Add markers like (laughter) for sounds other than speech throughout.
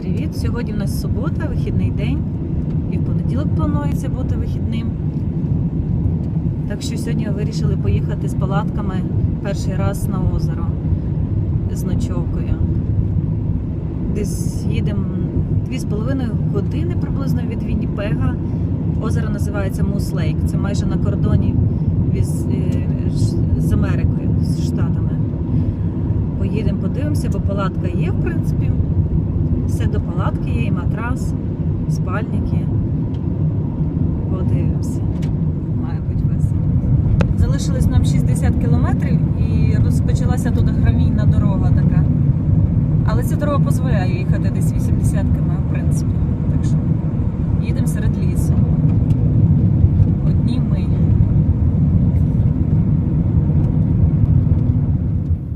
привіт! Сьогодні в нас субота, вихідний день. І в понеділок планується бути вихідним. Так що сьогодні вирішили поїхати з палатками перший раз на озеро з ночовкою. Десь їдемо 2,5 години приблизно від Вінніпега. Озеро називається Мус Лейк. Це майже на кордоні е, з Америкою, з Штатами. Поїдемо, подивимося, бо палатка є, в принципі. Все до палатки є, і матрас, спальники. Подивимося. Має бути весело. Залишилось нам 60 кілометрів і розпочалася тут гравійна дорога така. Але ця дорога дозволяє їхати десь 80 км, в принципі. Так що їдемо серед лісу. Одні ми.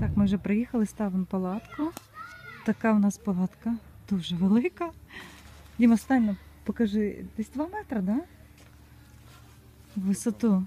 Так, ми вже приїхали, ставимо палатку. Така в нас палатка дуже велика. Діма, стань, ну, покажи, десь 2 метри, да? Висоту.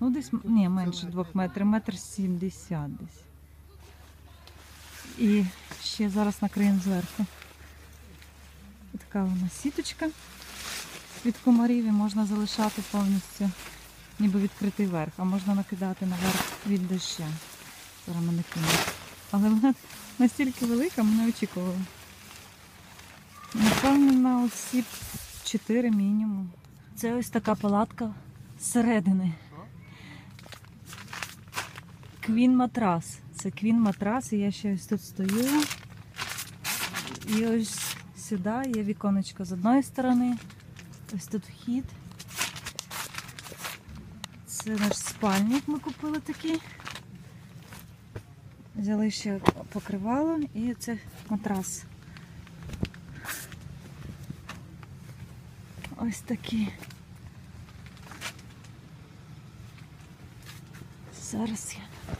Ну, десь, ні, менше 2 метрів, метр 70 десь. І ще зараз накриємо зверху. Така нас сіточка від комарів і можна залишати повністю ніби відкритий верх, а можна накидати наверх від доща. Зараз ми не кинемо. Але вона настільки велика, ми не очікували. Напевно, на оці 4 мінімум. Це ось така палатка зсередини. Квін матрас. Це квін матрас, і я ще ось тут стою. І ось сюди є віконечко з одної сторони. Ось тут вхід. Це наш спальник ми купили такий. Взяли ще покривало і це матрас. Ось такі. Зараз я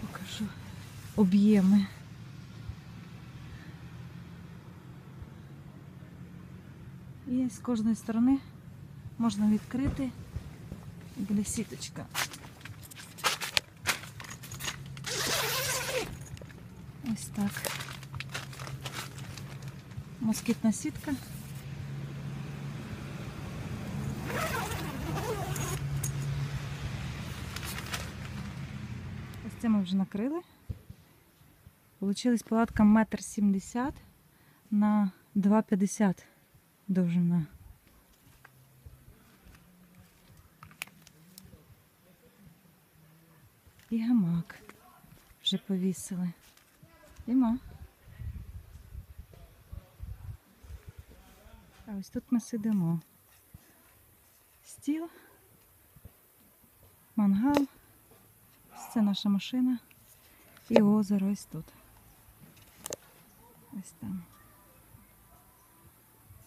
покажу об'єми. І з кожної сторони можна відкрити буде сіточка. Ось так. Москітна сітка. Це ми вже накрили. Получилась палатка метр сімдесят на 2,50 довжина. І гамак вже повісили. Діма. А ось тут ми сидимо. Стіл, мангал, це наша машина і озеро ось тут. Ось там.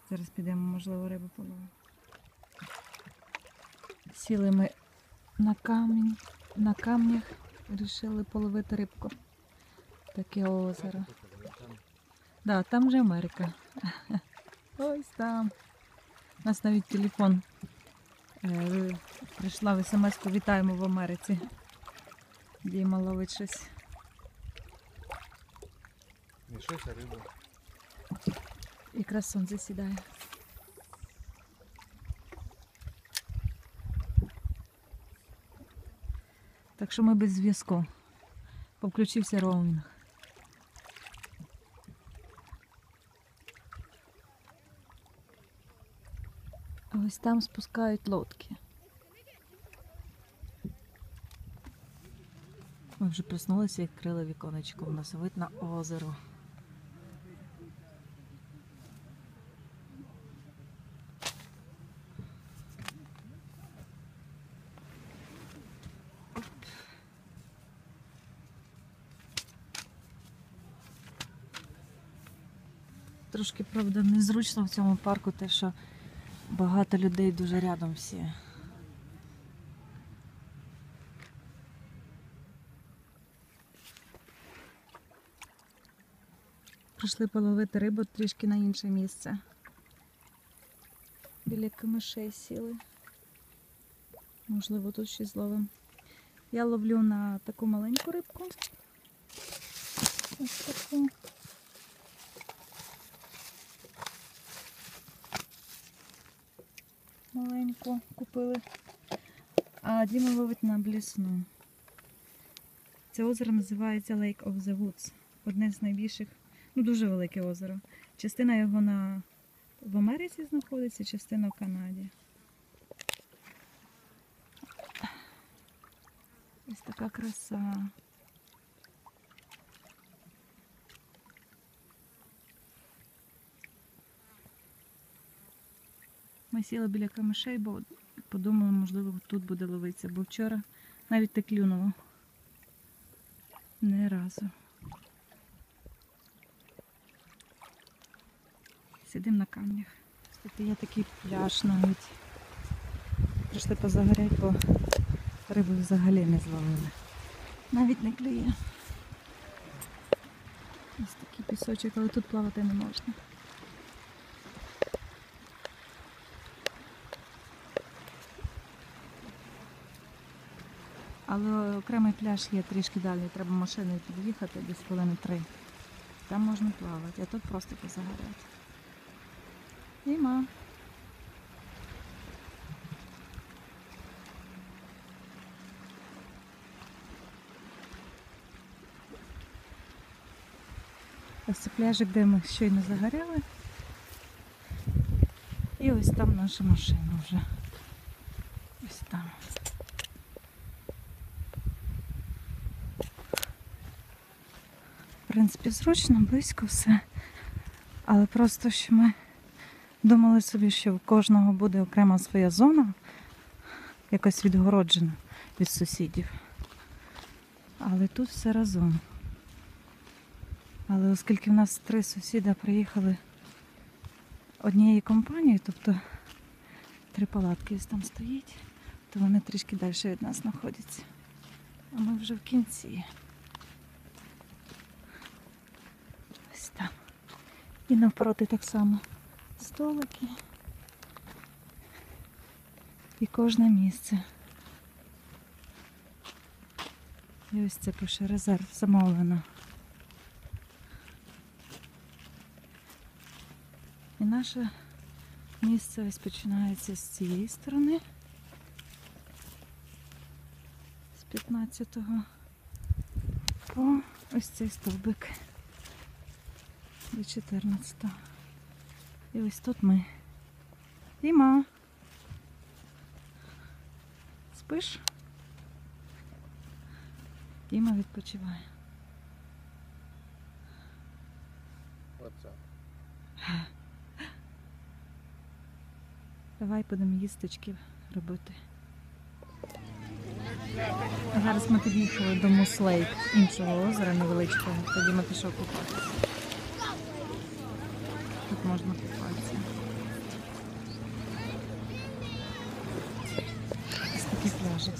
Зараз підемо, можливо, рибу половимо. Сіли ми на камінь, на камнях, вирішили половити рибку. Таке озеро. Да, там же Америка. (laughs) Ось там. У нас навіть телефон. Е, прийшла в смс вітаємо в Америці. Діма ловить щось. Не щось, а риба. Якраз сонце сідає. Так що ми без зв'язку. Повключився роумінг. Ось там спускають лодки. Ми вже проснулися і відкрили віконечко. У нас вид на озеро. Трошки, правда, незручно в цьому парку те, що багато людей дуже рядом всі. прийшли половити рибу трішки на інше місце. Біля камишей сіли. Можливо, тут щось зловимо. Я ловлю на таку маленьку рибку. Ось таку. Маленьку купили. А Діма ловить на блісну. Це озеро називається Lake of the Woods. Одне з найбільших ну дуже велике озеро. Частина його на, в Америці знаходиться, частина в Канаді. Ось така краса. Ми сіли біля камишей, бо подумали, можливо, тут буде ловитися, бо вчора навіть не клюнуло. Не разу. Сидимо на камнях. Тут є такий пляж навіть. Прийшли позагорять, бо риби взагалі не зловили. Навіть не клює. Ось такий пісочок, але тут плавати не можна. Але окремий пляж є трішки далі, треба машиною під'їхати десь хвилини три. Там можна плавати, а тут просто позагоряти. Іма. Ось це пляжик, де ми щойно загоряли. І ось там наша машина вже. Ось там. В принципі, зручно, близько все. Але просто що ми думали собі, що в кожного буде окрема своя зона, якось відгороджена від сусідів. Але тут все разом. Але оскільки в нас три сусіда приїхали однією компанією, тобто три палатки там стоїть, то вони трішки далі від нас знаходяться. А ми вже в кінці. Ось там. І навпроти так само столики. І кожне місце. І ось це пише резерв замовлено. І наше місце ось починається з цієї сторони. З 15-го по ось цей стовбик до 14-го. І ось тут ми. Діма. Спиш? Діма відпочиває. Оце. Давай будемо їсточки робити. Зараз ми під'їхали до Муслейк, іншого озера невеличкого. Тоді ми пішов купатися. Можна купатися. Ось такий пляжик.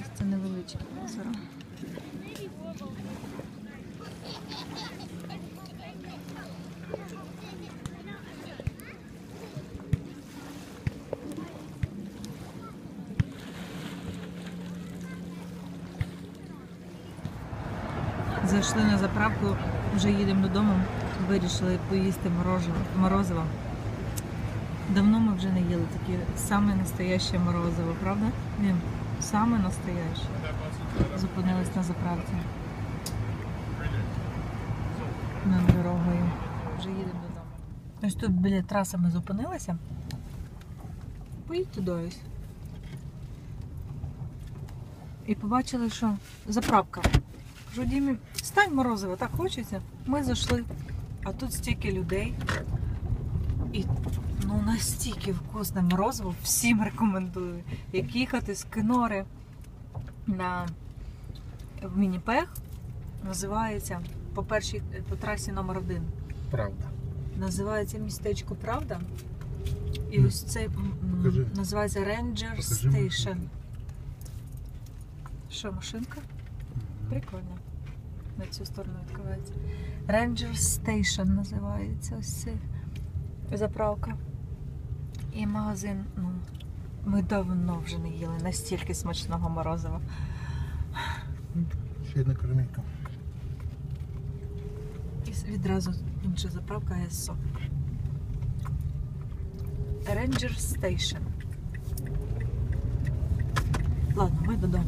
Ось Це невеличке озеро. Зайшли на заправку, вже їдемо додому. Вирішили поїсти морозиво. Давно ми вже не їли таке саме настояще морозиво, правда? Він саме настояще. Зупинились на заправці. Над дорогою. Вже їдемо додому. Ось тут біля траси ми зупинилися. Поїдь туди. І побачили, що заправка. Кажу, Дімі, стань морозиво, так хочеться. Ми зайшли, а тут стільки людей. І ну настільки вкусне морозиво, всім рекомендую. Як їхати з Кинори на в Мініпех, називається по першій по трасі номер один. Правда. Називається містечко Правда. І ось це м, м, Покажи. називається Ranger Покажи Station. Що, машинка? Прикольно. На цю сторону відкривається. Ranger Station називається ось це заправка. І магазин, ну, ми давно вже не їли настільки смачного морозива. Ще одна кормійка. І, відразу інша заправка ЕСО. Ranger Station. Ладно, ми додому.